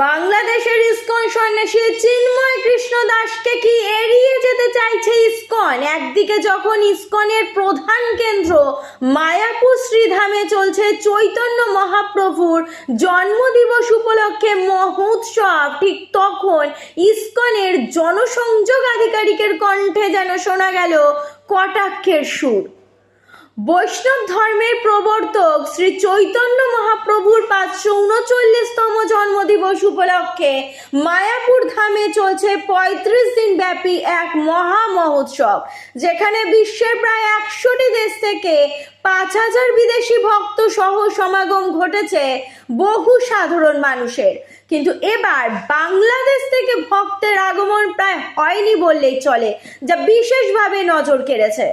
বাংলাদেশের ইসকন সন্ন্যাসী চিন্ময় কৃষ্ণ দাসকে কি এড়িয়ে যেতে চাইছে ইসকন? একদিকে যখন ইসকনের প্রধান কেন্দ্র মায়াপুর শ্রীধামে চলছে চৈতন্য মহাপ্রভুর জন্মদিবস উপলক্ষে মহোৎসব ঠিক তখন ইসকনের জনসংযোগ আধিকারিকের কণ্ঠে যেন শোনা গেল কটাক্ষের সুর। বৈষ্ণব ধর্মের প্রবর্তক শ্রী চৈতন্য মহাপ্রভুর পাঁচশো উনচল্লিশতম জন্মদিবস উপলক্ষে মায়াপুর ধামে চলছে পঁয়ত্রিশ দিন ব্যাপী এক মহা মহোৎসব, যেখানে বিশ্বের প্রায় একশোটি দেশ থেকে পাঁচ হাজার বিদেশি ভক্ত সহ সমাগম ঘটেছে বহু সাধারণ মানুষের। কিন্তু এবার বাংলাদেশ থেকে ভক্তের আগমন প্রায় হয়নি বললেই চলে, যা বিশেষভাবে নজর কেড়েছে।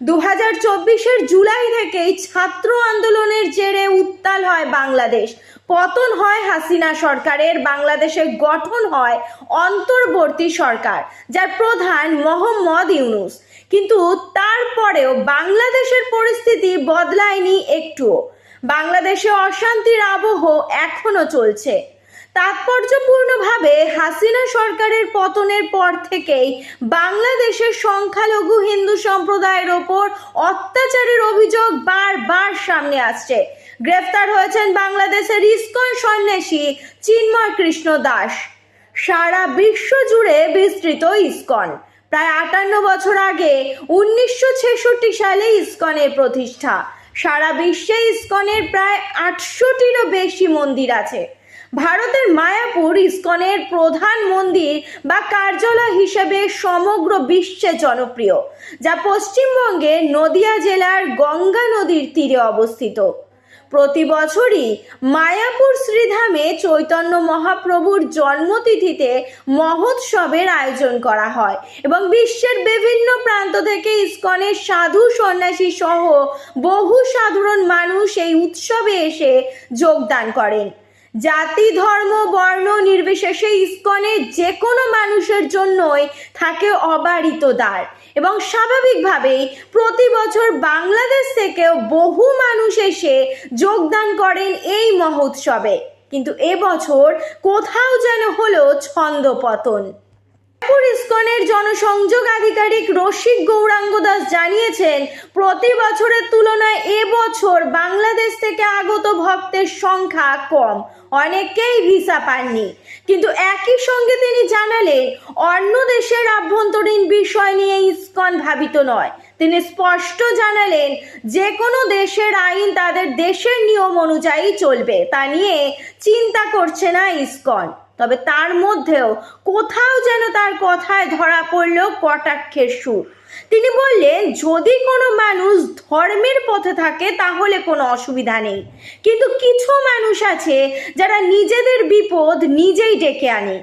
দু হাজার চব্বিশের জুলাই থেকেই ছাত্র আন্দোলনের জেরে উত্তাল হয় বাংলাদেশ। পতন হয় হাসিনা সরকারের, বাংলাদেশে গঠন হয় অন্তর্বর্তী সরকার, যার প্রধান মোহাম্মদ ইউনুস। কিন্তু তারপরেও বাংলাদেশের পরিস্থিতি বদলায়নি একটুও। বাংলাদেশে অশান্তির আবহ এখনও চলছে। তাৎপর্যপূর্ণভাবে হাসিনা সরকারের পতনের পর থেকেই বাংলাদেশের সংখ্যালঘু হিন্দু সম্প্রদায়ের ওপর অত্যাচারের অভিযোগ বারবার সামনে আসছে। গ্রেফতার হয়েছেন বাংলাদেশের ইস্কন সন্ন্যাসী চিন্ময় কৃষ্ণ দাস। সারা বিশ্ব জুড়ে বিস্তৃত ইস্কন। প্রায় আটান্ন বছর আগে উনিশশো ছেষট্টি সালে ইস্কনের প্রতিষ্ঠা। সারা বিশ্বে ইস্কনের প্রায় আটশোটিরও বেশি মন্দির আছে। ভারতের মায়াপুর ইস্কনের প্রধান মন্দির বা কার্যালয় হিসেবে সমগ্র বিশ্বে জনপ্রিয়, যা পশ্চিমবঙ্গের নদিয়া জেলার গঙ্গা নদীর তীরে অবস্থিত। প্রতি বছরই মায়াপুর শ্রীধামে চৈতন্য মহাপ্রভুর জন্মতিথিতে মহোৎসবের আয়োজন করা হয় এবং বিশ্বের বিভিন্ন প্রান্ত থেকে ইস্কনের সাধু সন্ন্যাসী সহ বহু সাধারণ মানুষ এই উৎসবে এসে যোগদান করেন। জাতি, ধর্ম, বর্ণ নির্বিশেষে ইস্কনে যে কোনো মানুষের জন্যই থাকে অবারিত দ্বার। এবং স্বাভাবিকভাবেই প্রতি বছর বাংলাদেশ থেকেও বহু মানুষ এসে যোগদান করেন এই মহোৎসবে। কিন্তু এবছর কোথাও যেন হলো ছন্দপতন ইস্কনের জনসংযোগ আধিকারিক রসিক গৌরাঙ্গ দাস জানিয়েছেন, প্রতি বছরের তুলনায় এবছর বাংলাদেশ থেকে আগত ভক্তের সংখ্যা কম। অনেকেই ভিসা পাননি। কিন্তু একই সঙ্গে তিনি জানালেন, অন্য দেশের আভ্যন্তরীণ বিষয় নিয়ে ইস্কন ভাবিত নয়। তিনি স্পষ্ট জানালেন যে কোনো দেশের আইন তাদের দেশের নিয়ম অনুযায়ী চলবে। তা নিয়ে চিন্তা করছে না ইস্কন। তবে তার মধ্যেও কোথাও যেন তার কথায় ধরা পড়ল কটাক্ষের সুর। তিনি বললেন, যদি কোনো মানুষ ধর্মের পথে থাকে, তাহলে কোনো অসুবিধা নেই। কিন্তু কিছু মানুষ আছে যারা নিজেদের বিপদ নিজেই ডেকে আনে।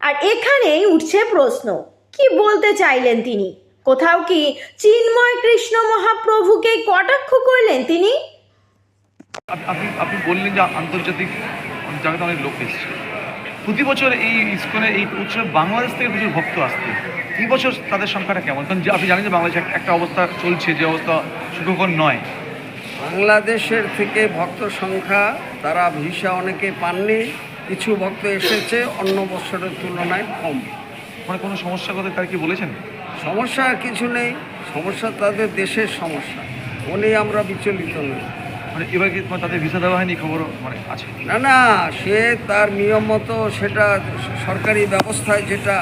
আর এখানেই উঠছে প্রশ্ন, কি বলতে চাইলেন তিনি? কোথাও কি চিন্ময় কৃষ্ণ মহাপ্রভুকে কটাক্ষ করলেন তিনি? আপনি আপনি বললেন যে আন্তর্জাতিক জায়গাতে অনেক লোক এসছে। প্রতি বছর এই ইস্কনের এই উৎসবে বাংলাদেশ থেকে প্রচুর ভক্ত আসছে। এই বছর তাদের সংখ্যাটা কেমন? কারণ আপনি জানেন যে বাংলাদেশে একটা অবস্থা চলছে যে অবস্থা সুখকর নয়। বাংলাদেশের থেকে ভক্ত সংখ্যা তারা ভিসা অনেকে পাননি কিছু ভক্ত এসেছে অন্য বছরের তুলনায় কম। মানে কোনো সমস্যা কথা তার কি বলেছেন? সমস্যা কিছু নেই সমস্যা তাদের দেশের সমস্যা। ও নিয়ে আমরা বিচলিত নই। মানে এবার কি তাদের ভিসা দেওয়া হয়নি খবরও? মানে আছে। না না সে তার নিয়ম মতো সেটা সরকারি ব্যবস্থায় যেটা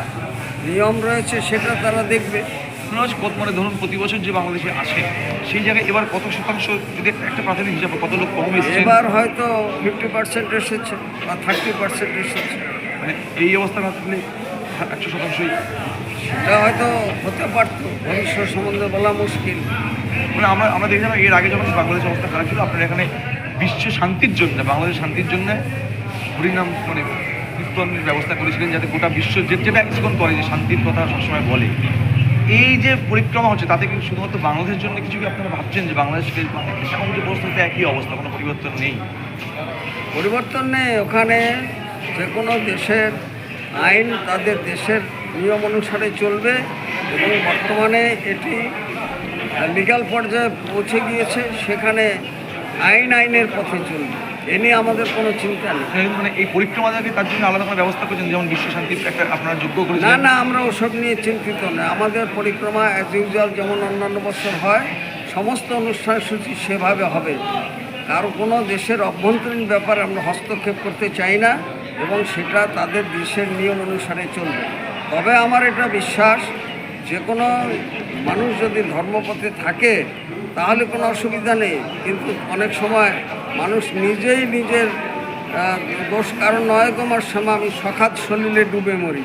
নিয়ম রয়েছে সেটা তারা দেখবে। মনে মানে ধরুন প্রতি বছর যে বাংলাদেশে আসে সেই জায়গায় এবার কত শতাংশ যদি একটা- একটা প্রাথমিক হিসাব কত লোক কম এসেছে এবার হয়তো ফিফটি পার্সেন্ট এসেছে বা থার্টি পার্সেন্ট এসেছে। মানে এই অবস্থা না থাকলে একশো শতাংশই এটা হয়তো হতে পারতো ভবিষ্যৎ সম্বন্ধে বলা মুশকিল। মানে আমরা আমরা দেখছিলাম এর আগে যখন বাংলাদেশ অবস্থা খারাপ ছিল আপনারা এখানে বিশ্ব শান্তির জন্য বাংলাদেশ শান্তির জন্য হরিনাম মানে কীর্তনের ব্যবস্থা করেছিলেন যাতে গোটা বিশ্ব যে যেটা ইস্কন করে যে শান্তির কথা সবসময় বলে। এই যে পরিক্রমা হচ্ছে তাতে কিন্তু শুধুমাত্র বাংলাদেশের জন্য কিছু কি আপনারা ভাবছেন যে বাংলাদেশকে এখন যে পরিস্থিতিতে একই অবস্থা কোনো পরিবর্তন নেই? পরিবর্তন নেই। ওখানে যে কোনো দেশের আইন তাদের দেশের নিয়ম অনুসারে চলবে এবং বর্তমানে এটি লিগাল পর্যায়ে পৌঁছে গিয়েছে সেখানে আইন আইনের পথে চলবে। এ নিয়ে আমাদের কোনো চিন্তা নেই। মানে এই পরিক্রমাটাকে তার জন্য আলাদা কোনো ব্যবস্থা করেছেন? যেমন বিশ্ব শান্তির একটা আপনারা যোগ্য করে না না আমরা ওসব নিয়ে চিন্তিত নয় আমাদের পরিক্রমা অ্যাজ ইউজুয়াল যেমন অন্যান্য বছর হয় সমস্ত অনুষ্ঠান সূচি সেভাবে হবে। কারও কোনো দেশের অভ্যন্তরীণ ব্যাপারে আমরা হস্তক্ষেপ করতে চাই না এবং সেটা তাদের দেশের নিয়ম অনুসারে চলবে। তবে আমার এটা বিশ্বাস, যে কোনো মানুষ যদি ধর্মপথে থাকে, তাহলে কোনো অসুবিধা নেই। কিন্তু অনেক সময় মানুষ নিজেই নিজের দোষ কারণ নয় তোমার সময় আমি সখাত সলিলে ডুবে মরি।